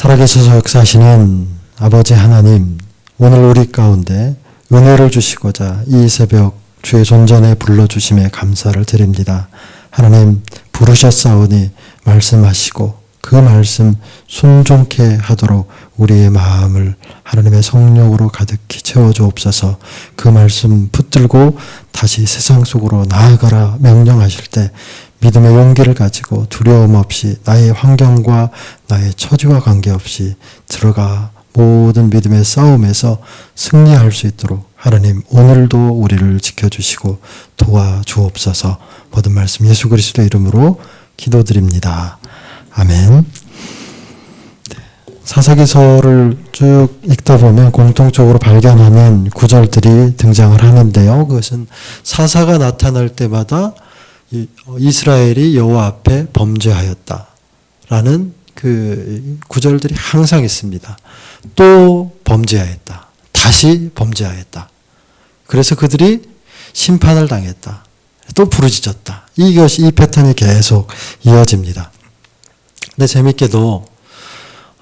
살아계셔서 역사하시는 아버지 하나님, 오늘 우리 가운데 은혜를 주시고자 이 새벽 주의 존전에 불러주심에 감사를 드립니다. 하나님, 부르셨사오니 말씀하시고 그 말씀 순종케 하도록 우리의 마음을 하나님의 성령으로 가득히 채워주옵소서 그 말씀 붙들고 다시 세상 속으로 나아가라 명령하실 때 믿음의 용기를 가지고 두려움 없이 나의 환경과 나의 처지와 관계없이 들어가 모든 믿음의 싸움에서 승리할 수 있도록 하나님 오늘도 우리를 지켜주시고 도와주옵소서 모든 말씀 예수 그리스도 이름으로 기도드립니다. 아멘. 사사기서를 쭉 읽다 보면 공통적으로 발견하는 구절들이 등장을 하는데요. 그것은 사사가 나타날 때마다 어, 이스라엘이 여호와 앞에 범죄하였다라는 그 구절들이 항상 있습니다. 또 범죄하였다. 다시 범죄하였다. 그래서 그들이 심판을 당했다. 또 부르짖었다. 이것이 이 패턴이 계속 이어집니다. 근데 재밌게도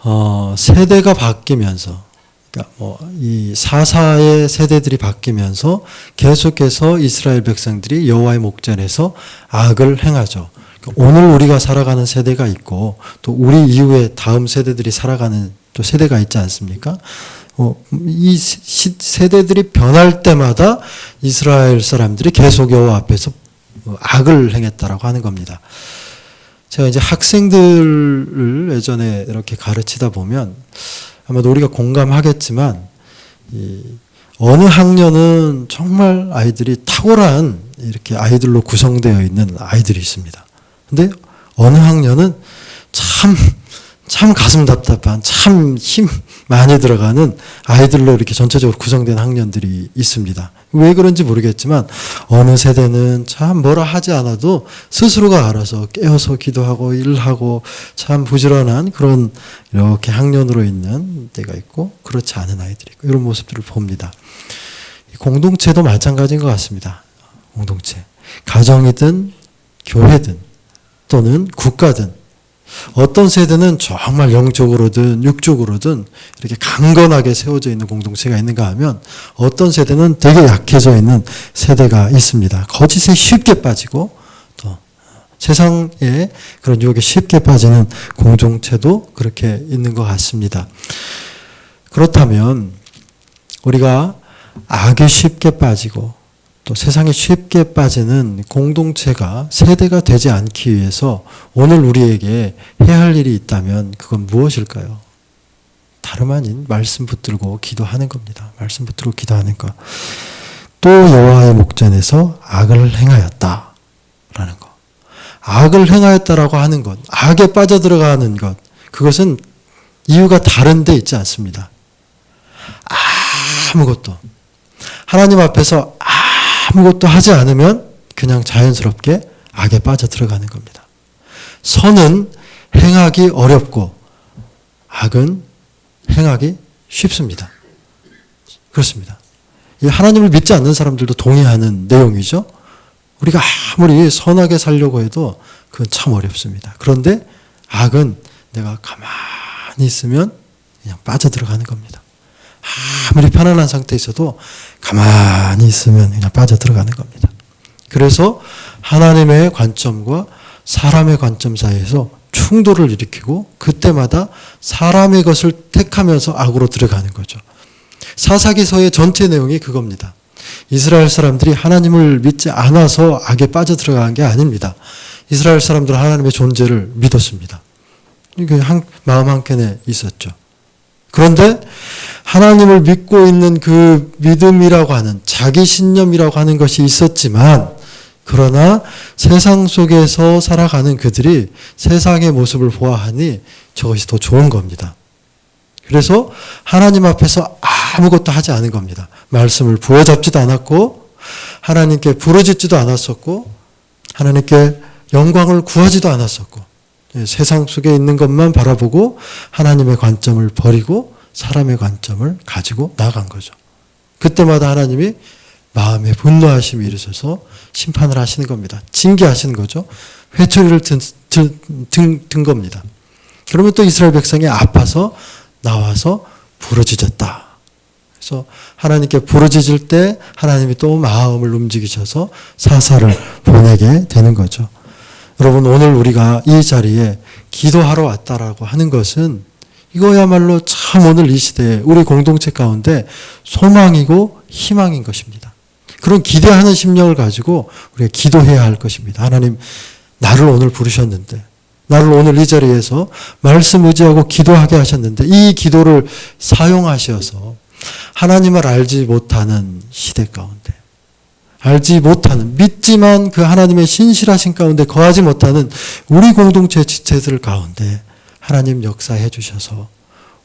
어, 세대가 바뀌면서 그러니까 뭐 이 사사의 세대들이 바뀌면서 계속해서 이스라엘 백성들이 여호와의 목전에서 악을 행하죠. 그러니까 오늘 우리가 살아가는 세대가 있고 또 우리 이후에 다음 세대들이 살아가는 또 세대가 있지 않습니까? 어, 이 세대들이 변할 때마다 이스라엘 사람들이 계속 여호와 앞에서 악을 행했다라고 하는 겁니다. 제가 이제 학생들을 예전에 이렇게 가르치다 보면 아마도 우리가 공감하겠지만 이 어느 학년은 정말 아이들이 탁월한 이렇게 아이들로 구성되어 있는 아이들이 있습니다. 근데 어느 학년은 참 참 가슴 답답한 참 힘 많이 들어가는 아이들로 이렇게 전체적으로 구성된 학년들이 있습니다. 왜 그런지 모르겠지만 어느 세대는 참 뭐라 하지 않아도 스스로가 알아서 깨어서 기도하고 일하고 참 부지런한 그런 이렇게 학년으로 있는 때가 있고 그렇지 않은 아이들이 있고 이런 모습들을 봅니다. 공동체도 마찬가지인 것 같습니다. 공동체. 가정이든 교회든 또는 국가든 어떤 세대는 정말 영적으로든 육적으로든 이렇게 강건하게 세워져 있는 공동체가 있는가 하면 어떤 세대는 되게 약해져 있는 세대가 있습니다. 거짓에 쉽게 빠지고 또 세상에 그런 유혹에 쉽게 빠지는 공동체도 그렇게 있는 것 같습니다. 그렇다면 우리가 악에 쉽게 빠지고 또 세상에 쉽게 빠지는 공동체가 세대가 되지 않기 위해서 오늘 우리에게 해야 할 일이 있다면 그건 무엇일까요? 다름 아닌 말씀 붙들고 기도하는 겁니다. 말씀 붙들고 기도하는 것. 또 여호와의 목전에서 악을 행하였다라는 것. 악을 행하였다라고 하는 것, 악에 빠져들어가는 것, 그것은 이유가 다른 데 있지 않습니다. 아무것도. 하나님 앞에서 아무것도 하지 않으면 그냥 자연스럽게 악에 빠져 들어가는 겁니다. 선은 행하기 어렵고 악은 행하기 쉽습니다. 그렇습니다. 하나님을 믿지 않는 사람들도 동의하는 내용이죠. 우리가 아무리 선하게 살려고 해도 그건 참 어렵습니다. 그런데 악은 내가 가만히 있으면 그냥 빠져들어가는 겁니다. 아무리 편안한 상태에 있어도 가만히 있으면 그냥 빠져 들어가는 겁니다. 그래서 하나님의 관점과 사람의 관점 사이에서 충돌을 일으키고 그때마다 사람의 것을 택하면서 악으로 들어가는 거죠. 사사기서의 전체 내용이 그겁니다. 이스라엘 사람들이 하나님을 믿지 않아서 악에 빠져 들어간 게 아닙니다. 이스라엘 사람들은 하나님의 존재를 믿었습니다. 이게 한, 마음 한켠에 있었죠. 그런데 하나님을 믿고 있는 그 믿음이라고 하는 자기 신념이라고 하는 것이 있었지만 그러나 세상 속에서 살아가는 그들이 세상의 모습을 보아하니 저것이 더 좋은 겁니다. 그래서 하나님 앞에서 아무것도 하지 않은 겁니다. 말씀을 부어잡지도 않았고 하나님께 부르짖지도 않았었고 하나님께 영광을 구하지도 않았었고 예, 세상 속에 있는 것만 바라보고 하나님의 관점을 버리고 사람의 관점을 가지고 나간 거죠. 그때마다 하나님이 마음에 분노하심이 일으셔서 심판을 하시는 겁니다. 징계하시는 거죠. 회초리를 든, 든, 든, 든 겁니다. 그러면 또 이스라엘 백성이 아파서 나와서 부러지졌다. 그래서 하나님께 부러지질 때 하나님이 또 마음을 움직이셔서 사사를 보내게 되는 거죠. 여러분 오늘 우리가 이 자리에 기도하러 왔다라고 하는 것은 이거야말로 참 오늘 이 시대에 우리 공동체 가운데 소망이고 희망인 것입니다. 그런 기대하는 심령을 가지고 우리가 기도해야 할 것입니다. 하나님 나를 오늘 부르셨는데 나를 오늘 이 자리에서 말씀 의지하고 기도하게 하셨는데 이 기도를 사용하셔서 하나님을 알지 못하는 시대 가운데 알지 못하는 믿지만 그 하나님의 신실하신 가운데 거하지 못하는 우리 공동체 지체들 가운데 하나님 역사해 주셔서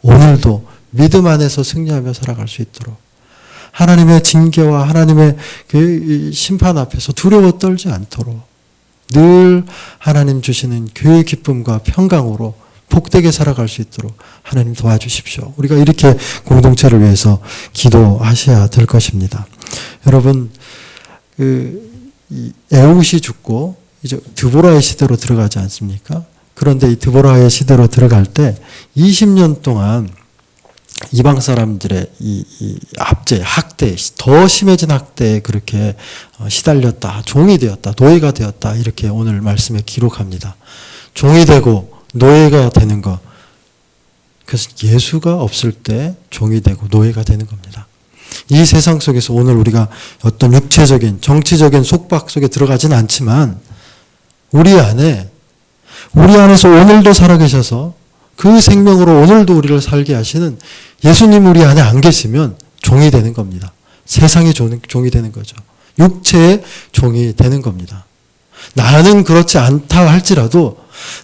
오늘도 믿음 안에서 승리하며 살아갈 수 있도록 하나님의 징계와 하나님의 그 심판 앞에서 두려워 떨지 않도록 늘 하나님 주시는 그 기쁨과 평강으로 복되게 살아갈 수 있도록 하나님 도와주십시오. 우리가 이렇게 공동체를 위해서 기도하셔야 될 것입니다. 여러분, 그, 에웃이 죽고 이제 드보라의 시대로 들어가지 않습니까? 그런데 이 드보라의 시대로 들어갈 때 20년 동안 이방 사람들의 이, 이 압제, 학대, 더 심해진 학대에 그렇게 어, 시달렸다, 종이 되었다, 노예가 되었다 이렇게 오늘 말씀에 기록합니다. 종이 되고 노예가 되는 것. 그래서 예수가 없을 때 종이 되고 노예가 되는 겁니다. 이 세상 속에서 오늘 우리가 어떤 육체적인 정치적인 속박 속에 들어가진 않지만 우리 안에 우리 안에서 오늘도 살아계셔서 그 생명으로 오늘도 우리를 살게 하시는 예수님 우리 안에 안 계시면 종이 되는 겁니다. 세상의 종이 되는 거죠. 육체의 종이 되는 겁니다. 나는 그렇지 않다 할지라도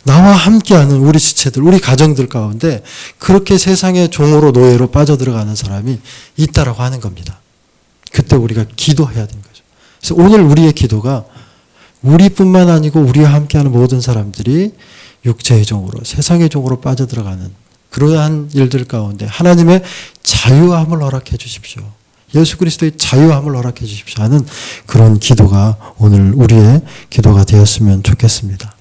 나와 함께하는 우리 지체들, 우리 가정들 가운데 그렇게 세상의 종으로 노예로 빠져들어가는 사람이 있다라고 하는 겁니다. 그때 우리가 기도해야 되는 거죠. 그래서 오늘 우리의 기도가 우리뿐만 아니고 우리와 함께하는 모든 사람들이 육체의 종으로 세상의 종으로 빠져들어가는 그러한 일들 가운데 하나님의 자유함을 허락해 주십시오. 예수 그리스도의 자유함을 허락해 주십시오 하는 그런 기도가 오늘 우리의 기도가 되었으면 좋겠습니다.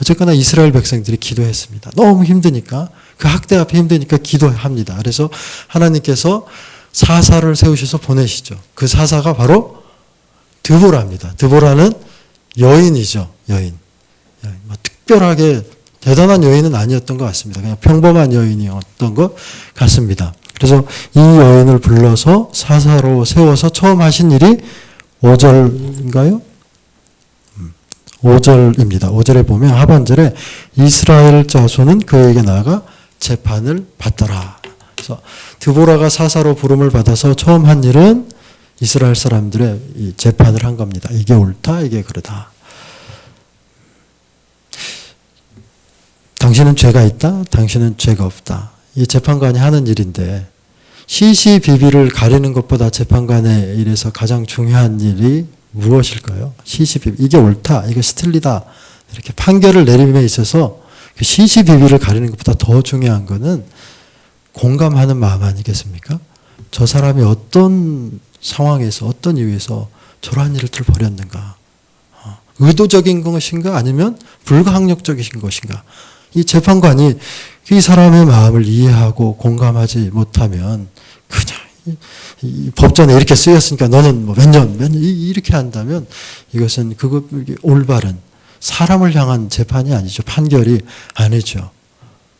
어쨌거나 이스라엘 백성들이 기도했습니다. 너무 힘드니까 그 학대 앞에 힘드니까 기도합니다. 그래서 하나님께서 사사를 세우셔서 보내시죠. 그 사사가 바로 드보라입니다. 드보라는 여인이죠. 여인. 뭐 특별하게 대단한 여인은 아니었던 것 같습니다. 그냥 평범한 여인이었던 것 같습니다. 그래서 이 여인을 불러서 사사로 세워서 처음 하신 일이 5절인가요? 5절입니다. 5절에 보면 하반절에 이스라엘 자손은 그에게 나아가 재판을 받더라. 그래서 드보라가 사사로 부름을 받아서 처음 한 일은 이스라엘 사람들의 재판을 한 겁니다. 이게 옳다, 이게 그러다. 당신은 죄가 있다, 당신은 죄가 없다. 이 재판관이 하는 일인데 시시비비를 가리는 것보다 재판관의 일에서 가장 중요한 일이 무엇일까요? 시시비비. 이게 옳다. 이게 스틸리다. 이렇게 판결을 내림에 있어서 그 시시비비를 가리는 것보다 더 중요한 거는 공감하는 마음 아니겠습니까? 저 사람이 어떤 상황에서 어떤 이유에서 저러한 일을 벌였는가? 어, 의도적인 것인가 아니면 불가항력적인 것인가? 이 재판관이 이 사람의 마음을 이해하고 공감하지 못하면 그냥 법전에 이렇게 쓰였으니까 너는 뭐 몇 년, 몇 년, 이렇게 한다면 이것은 그거 올바른 사람을 향한 재판이 아니죠. 판결이 아니죠.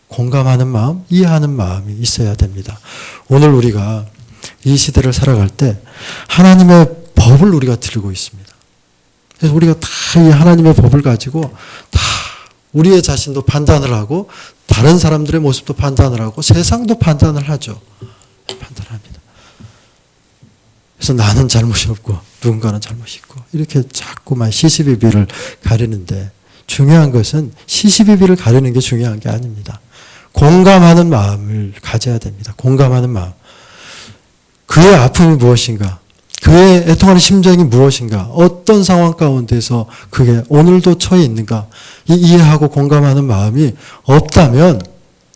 공감하는 마음, 이해하는 마음이 있어야 됩니다. 오늘 우리가 이 시대를 살아갈 때 하나님의 법을 우리가 들고 있습니다. 그래서 우리가 다 이 하나님의 법을 가지고 다 우리의 자신도 판단을 하고 다른 사람들의 모습도 판단을 하고 세상도 판단을 하죠. 판단합니다. 그래서 나는 잘못이 없고 누군가는 잘못이 있고 이렇게 자꾸만 시시비비를 가리는데 중요한 것은 시시비비를 가리는 게 중요한 게 아닙니다. 공감하는 마음을 가져야 됩니다. 공감하는 마음. 그의 아픔이 무엇인가? 그의 애통하는 심정이 무엇인가? 어떤 상황 가운데서 그게 오늘도 처해 있는가? 이해하고 공감하는 마음이 없다면,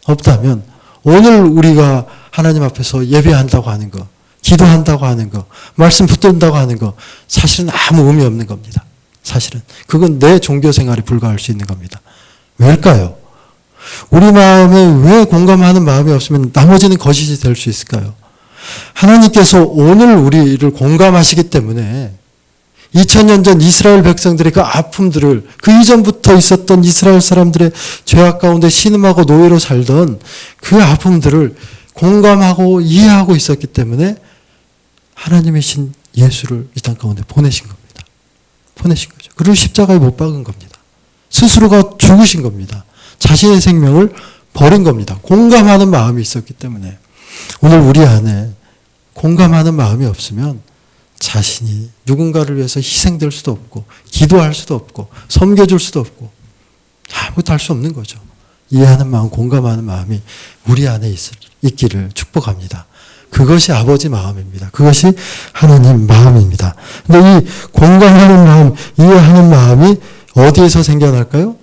없다면, 오늘 우리가 하나님 앞에서 예배한다고 하는 것, 기도한다고 하는 거, 말씀 붙든다고 하는 거, 사실은 아무 의미 없는 겁니다. 사실은. 그건 내 종교 생활에 불과할 수 있는 겁니다. 왜일까요? 우리 마음에 왜 공감하는 마음이 없으면 나머지는 거짓이 될 수 있을까요? 하나님께서 오늘 우리를 공감하시기 때문에 2000년 전 이스라엘 백성들의 그 아픔들을 그 이전부터 있었던 이스라엘 사람들의 죄악 가운데 신음하고 노예로 살던 그 아픔들을 공감하고 이해하고 있었기 때문에 하나님의 신 예수를 이 땅 가운데 보내신 겁니다. 보내신 거죠. 그를 십자가에 못 박은 겁니다. 스스로가 죽으신 겁니다. 자신의 생명을 버린 겁니다. 공감하는 마음이 있었기 때문에 오늘 우리 안에 공감하는 마음이 없으면 자신이 누군가를 위해서 희생될 수도 없고 기도할 수도 없고 섬겨줄 수도 없고 아무것도 할 수 없는 거죠. 이해하는 마음, 공감하는 마음이 우리 안에 있, 있기를 축복합니다. 그것이 아버지 마음입니다. 그것이 하나님 마음입니다. 근데 이 공감하는 마음, 이해하는 마음이 어디에서 생겨날까요?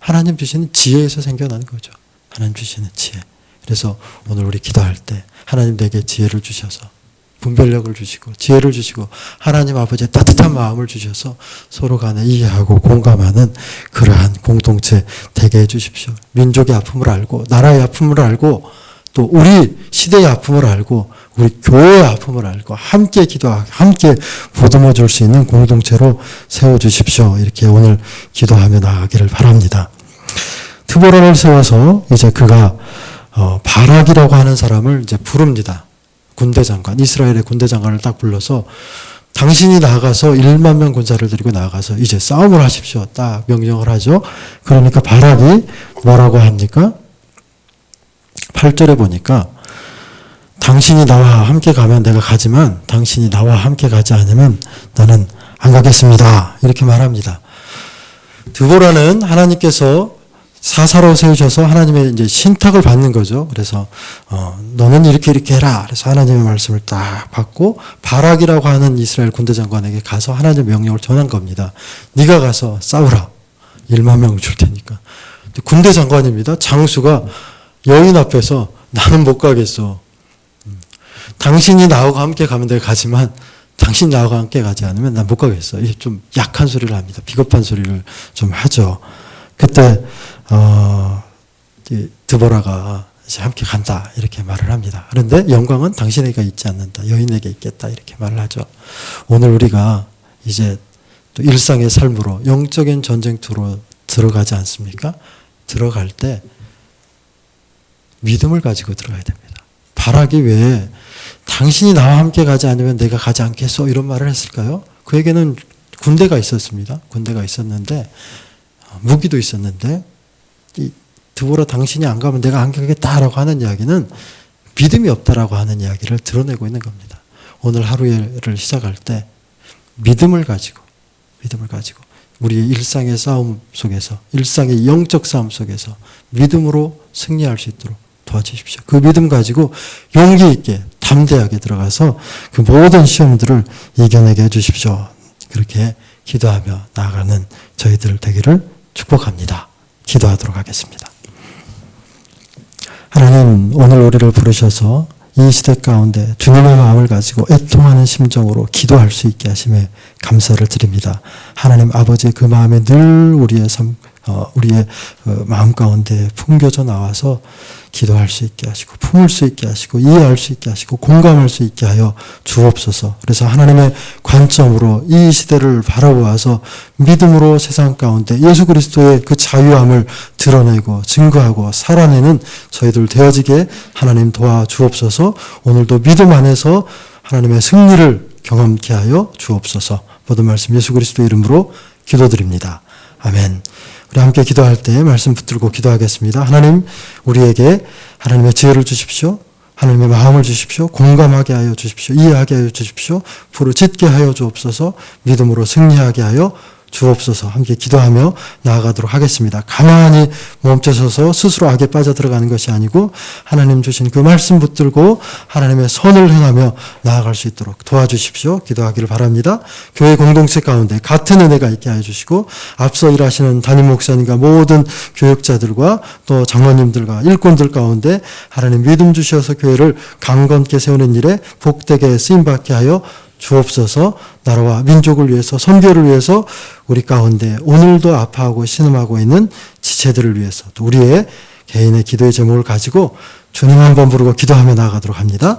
하나님 주시는 지혜에서 생겨나는 거죠. 하나님 주시는 지혜. 그래서 오늘 우리 기도할 때 하나님 내게 지혜를 주셔서 분별력을 주시고 지혜를 주시고 하나님 아버지의 따뜻한 마음을 주셔서 서로 간에 이해하고 공감하는 그러한 공동체 되게 해 주십시오. 민족의 아픔을 알고 나라의 아픔을 알고 또 우리 시대의 아픔을 알고 우리 교회의 아픔을 알고 함께 기도하고 함께 보듬어 줄 수 있는 공동체로 세워 주십시오. 이렇게 오늘 기도하며 나가기를 바랍니다. 트보론을 세워서 이제 그가 어, 바락이라고 하는 사람을 이제 부릅니다. 군대 장관, 이스라엘의 군대 장관을 딱 불러서 당신이 나가서 1만 명 군사를 들이고 나가서 이제 싸움을 하십시오. 딱 명령을 하죠. 그러니까 바락이 뭐라고 합니까? 8절에 보니까 당신이 나와 함께 가면 내가 가지만 당신이 나와 함께 가지 않으면 나는 안 가겠습니다. 이렇게 말합니다. 드보라는 하나님께서 사사로 세우셔서 하나님의 이제 신탁을 받는 거죠. 그래서 어, 너는 이렇게 이렇게 해라. 그래서 하나님의 말씀을 딱 받고 바락이라고 하는 이스라엘 군대 장관에게 가서 하나님의 명령을 전한 겁니다. 네가 가서 싸우라. 1만 명줄 테니까. 군대 장관입니다. 장수가 여인 앞에서 나는 못 가겠어. 음. 당신이 나하고 함께 가면 내가 가지만 당신 나하고 함께 가지 않으면 난 못 가겠어. 좀 약한 소리를 합니다. 비겁한 소리를 좀 하죠. 그때 어, 드보라가 이제 함께 간다 이렇게 말을 합니다. 그런데 영광은 당신에게 있지 않는다. 여인에게 있겠다 이렇게 말을 하죠. 오늘 우리가 이제 또 일상의 삶으로 영적인 전쟁투로 들어가지 않습니까? 들어갈 때 믿음을 가지고 들어가야 됩니다. 바라기 왜 당신이 나와 함께 가지 않으면 내가 가지 않겠소 이런 말을 했을까요? 그에게는 군대가 있었습니다. 군대가 있었는데 무기도 있었는데 이 드보라 당신이 안 가면 내가 안 가겠다라고 하는 이야기는 믿음이 없다라고 하는 이야기를 드러내고 있는 겁니다. 오늘 하루를 시작할 때 믿음을 가지고 믿음을 가지고 우리의 일상의 싸움 속에서 일상의 영적 싸움 속에서 믿음으로 승리할 수 있도록 도와주십시오. 그 믿음 가지고 용기 있게 담대하게 들어가서 그 모든 시험들을 이겨내게 해주십시오. 그렇게 기도하며 나아가는 저희들 되기를 축복합니다. 기도하도록 하겠습니다. 하나님, 오늘 우리를 부르셔서 이 시대 가운데 주님의 마음을 가지고 애통하는 심정으로 기도할 수 있게 하심에 감사를 드립니다. 하나님 아버지의 그 마음에 늘 우리의 삶, 어, 우리의 그 마음 가운데 풍겨져 나와서 기도할 수 있게 하시고 품을 수 있게 하시고 이해할 수 있게 하시고 공감할 수 있게 하여 주옵소서. 그래서 하나님의 관점으로 이 시대를 바라보아서 믿음으로 세상 가운데 예수 그리스도의 그 자유함을 드러내고 증거하고 살아내는 저희들 되어지게 하나님 도와 주옵소서. 오늘도 믿음 안에서 하나님의 승리를 경험케 하여 주옵소서. 모든 말씀 예수 그리스도 이름으로 기도드립니다. 아멘. 우리 함께 기도할 때 말씀 붙들고 기도하겠습니다. 하나님, 우리에게 하나님의 지혜를 주십시오. 하나님의 마음을 주십시오. 공감하게 하여 주십시오. 이해하게 하여 주십시오. 부르짖게 하여 주옵소서. 믿음으로 승리하게 하여 주옵소서 함께 기도하며 나아가도록 하겠습니다. 가만히 멈춰서서 스스로 악에 빠져 들어가는 것이 아니고 하나님 주신 그 말씀 붙들고 하나님의 선을 행하며 나아갈 수 있도록 도와주십시오. 기도하기를 바랍니다. 교회 공동체 가운데 같은 은혜가 있게 해주시고 앞서 일하시는 담임 목사님과 모든 교육자들과 또 장로님들과 일꾼들 가운데 하나님 믿음 주셔서 교회를 강건케 세우는 일에 복되게 쓰임 받게 하여 주옵소서 나라와 민족을 위해서 선교를 위해서 우리 가운데 오늘도 아파하고 신음하고 있는 지체들을 위해서 또 우리의 개인의 기도의 제목을 가지고 주님 한번 부르고 기도하며 나아가도록 합니다.